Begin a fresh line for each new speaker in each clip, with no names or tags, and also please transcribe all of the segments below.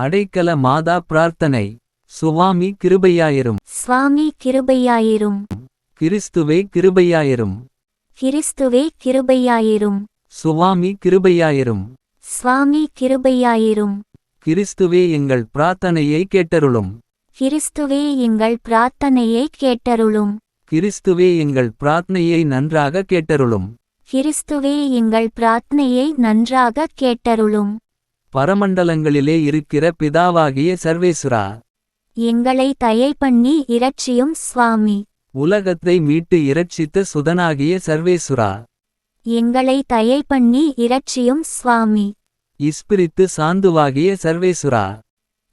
அடைக்கல மாதா பிரார்த்தனை. சுவாமி கிருபையாயிரும்.
சுவாமி கிருபையாயிரும்.
கிறிஸ்துவே கிருபையாயிரும்.
கிறிஸ்துவே கிருபையாயிரும்.
சுவாமி கிருபையாயிரும்.
சுவாமி கிருபையாயிரும்.
கிறிஸ்துவே எங்கள் பிரார்த்தனையை கேட்டருளும்.
கிறிஸ்துவே எங்கள் பிரார்த்தனையை கேட்டருளும்.
கிறிஸ்துவே எங்கள் பிரார்த்தனையை நன்றாக கேட்டருளும்.
கிறிஸ்துவே எங்கள் பிரார்த்தனையை நன்றாக கேட்டருளும்.
பரமண்டலங்களிலே இருக்கிற பிதாவாகிய சர்வேசுரா.
எங்களை தயை பண்ணி இரட்சியும் சுவாமி.
உலகத்தை மீட்டு இரட்சித்த சுதனாகிய சர்வேசுரா.
எங்களை தயை பண்ணி இரட்சியும் சுவாமி.
இஸ்பிரித்து சாந்துவாகிய சர்வேசுரா.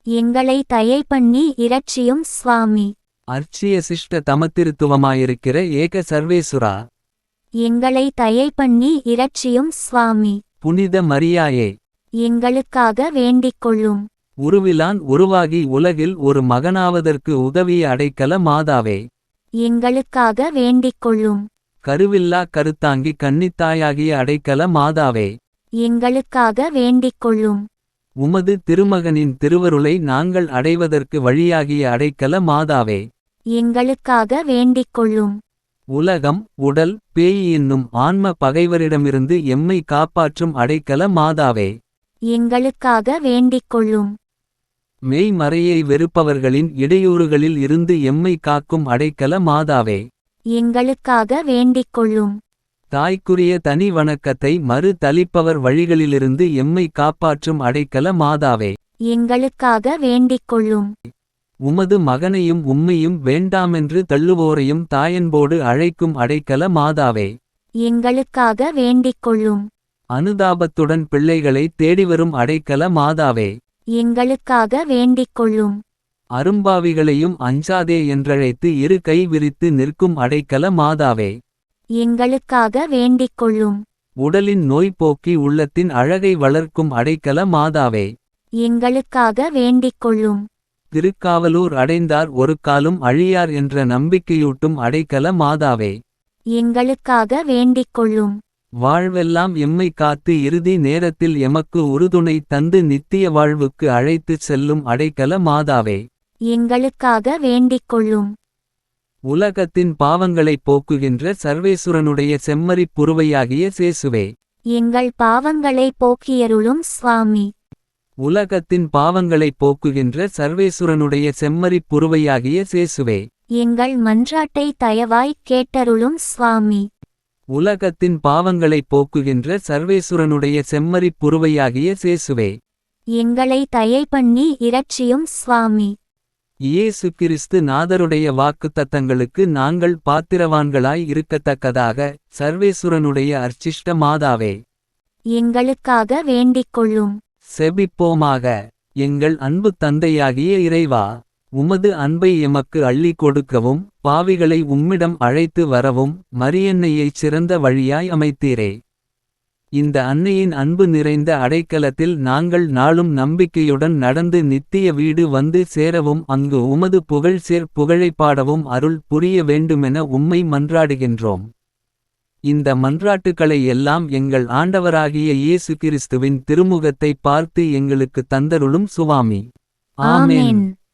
எங்களை தயை பண்ணி இரட்சியும் சுவாமி.
அர்ச்சிய சிஷ்ட தமத்திருத்துவமாயிருக்கிற ஏக சர்வேசுரா.
எங்களை தயை பண்ணி இரட்சியும் சுவாமி.
புனித மரியாயே.
எங்களுக்காக வேண்டிக் கொள்ளும்
உருவிலான் உருவாகி உலகில் ஒரு மகனாவதற்கு உதவிய அடைக்கல மாதாவே.
எங்களுக்காக வேண்டிக் கொள்ளும்
கருவில்லா கருத்தாங்கி கன்னித்தாயாகிய அடைக்கல மாதாவே.
எங்களுக்காக வேண்டிக் கொள்ளும்
உமது திருமகனின் திருவருளை நாங்கள் அடைவதற்கு வழியாகிய அடைக்கல மாதாவே.
எங்களுக்காக வேண்டிக் கொள்ளும்
உலகம் உடல் பேய் என்னும் ஆன்ம பகைவரிடமிருந்து எம்மை காப்பாற்றும் அடைக்கல மாதாவே.
எங்களுக்காக வேண்டிக் கொள்ளும்.
மெய்மறையை வெறுப்பவர்களின் இடையூறுகளில் இருந்து எம்மை காக்கும் அடைக்கல மாதாவே.
எங்களுக்காக வேண்டிக் கொள்ளும்.
தாய்க்குரிய தனி வணக்கத்தை மறு தளிப்பவர் வழிகளிலிருந்து எம்மை காப்பாற்றும் அடைக்கல மாதாவே.
எங்களுக்காக வேண்டிக் கொள்ளும்.
உமது மகனையும் உம்மையும் வேண்டாமென்று தள்ளுவோரையும் தாயன்போடு அழைக்கும் அடைக்கல மாதாவே.
எங்களுக்காக வேண்டிக் கொள்ளும்.
அனுதாபத்துடன் பிள்ளைகளை தேடிவரும் அடைக்கல மாதாவே.
எங்களுக்காக வேண்டிக் கொள்ளும்
அரும்பாவிகளையும் அஞ்சாதே என்றழைத்து இரு கை விரித்து நிற்கும் அடைக்கல மாதாவே.
எங்களுக்காக வேண்டிக் கொள்ளும்
உடலின் நோய் போக்கி உள்ளத்தின் அழகை வளர்க்கும் அடைக்கல மாதாவே.
எங்களுக்காக வேண்டிக் கொள்ளும்
திருக்காவலூர் அடைந்தார் ஒரு காலும் அழியார் என்ற நம்பிக்கையூட்டும் அடைக்கல மாதாவே.
எங்களுக்காக வேண்டிக் கொள்ளும்
வாழ்வெல்லாம் எம்மை காத்து இறுதி நேரத்தில் எமக்கு உறுதுணை தந்து நித்திய வாழ்வுக்கு அழைத்துச் செல்லும் அடைக்கல மாதாவே.
எங்களுக்காக வேண்டிக் கொள்ளும்.
உலகத்தின் பாவங்களைப் போக்குகின்ற சர்வேசுரனுடைய செம்மறிப் புருவையாகிய சேசுவே.
எங்கள் பாவங்களை போக்கியருளும் சுவாமி.
உலகத்தின் பாவங்களைப் போக்குகின்ற சர்வேசுரனுடைய செம்மறிப் புருவையாகிய சேசுவே.
எங்கள் மன்றாட்டை தயவாய் கேட்டருளும் சுவாமி.
உலகத்தின் பாவங்களைப் போக்குகின்ற சர்வேசுரனுடைய செம்மறிப் புருவையாகிய சேசுவே.
எங்களை தயை பண்ணி இரட்சியும் சுவாமி.
இயேசு கிறிஸ்து நாதருடைய வாக்குத்தத்தங்களுக்கு நாங்கள் பாத்திரவான்களாய் இருக்கத்தக்கதாக சர்வேசுரனுடைய அர்ச்சிஷ்ட மாதாவே.
எங்களுக்காக வேண்டிக் கொள்ளும்.
செபிப்போமாக. எங்கள் அன்பு தந்தையாகிய இறைவா. உமது அன்பை எமக்கு அள்ளி கொடுக்கவும் பாவிகளை உம்மிடம் அழைத்து வரவும் மரியன்னையைச் சிறந்த வழியாய் அமைத்தீரே. இந்த அன்னையின் அன்பு நிறைந்த அடைக்கலத்தில் நாங்கள் நாளும் நம்பிக்கையுடன் நடந்து நித்திய வீடு வந்து சேரவும் அங்கு உமது புகழ் சேர் புகழைப் பாடவும் அருள் புரிய வேண்டுமென உம்மை மன்றாடுகின்றோம். இந்த மன்றாட்டுக்களை எல்லாம் எங்கள் ஆண்டவராகிய இயேசு கிறிஸ்துவின் திருமுகத்தை பார்த்து எங்களுக்கு தந்தருளும் சுவாமி. ஆமேன்.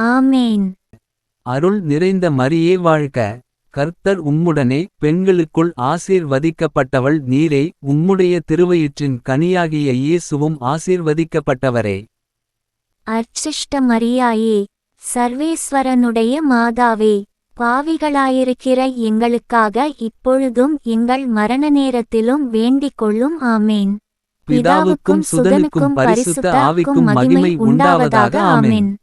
ஆமேன்.
அருள் நிறைந்த மரியே வாழ்க. கர்த்தர் உம்முடனே பெண்களுக்குள் ஆசீர்வதிக்கப்பட்டவள் நீரே. உம்முடைய திருவயிற்றின் கனியாகிய இயேசுவும் ஆசீர்வதிக்கப்பட்டவரே.
அர்ச்சிஷ்ட மரியாயே சர்வேஸ்வரனுடைய மாதாவே பாவிகளாயிருக்கிற எங்களுக்காக இப்பொழுதும் எங்கள் மரண நேரத்திலும் வேண்டிக் கொள்ளும் ஆமேன்.
பிதாவுக்கும் சுதனுக்கும் பரிசுத்த ஆவிக்கும் மகிமை உண்டாவதாக ஆமென்.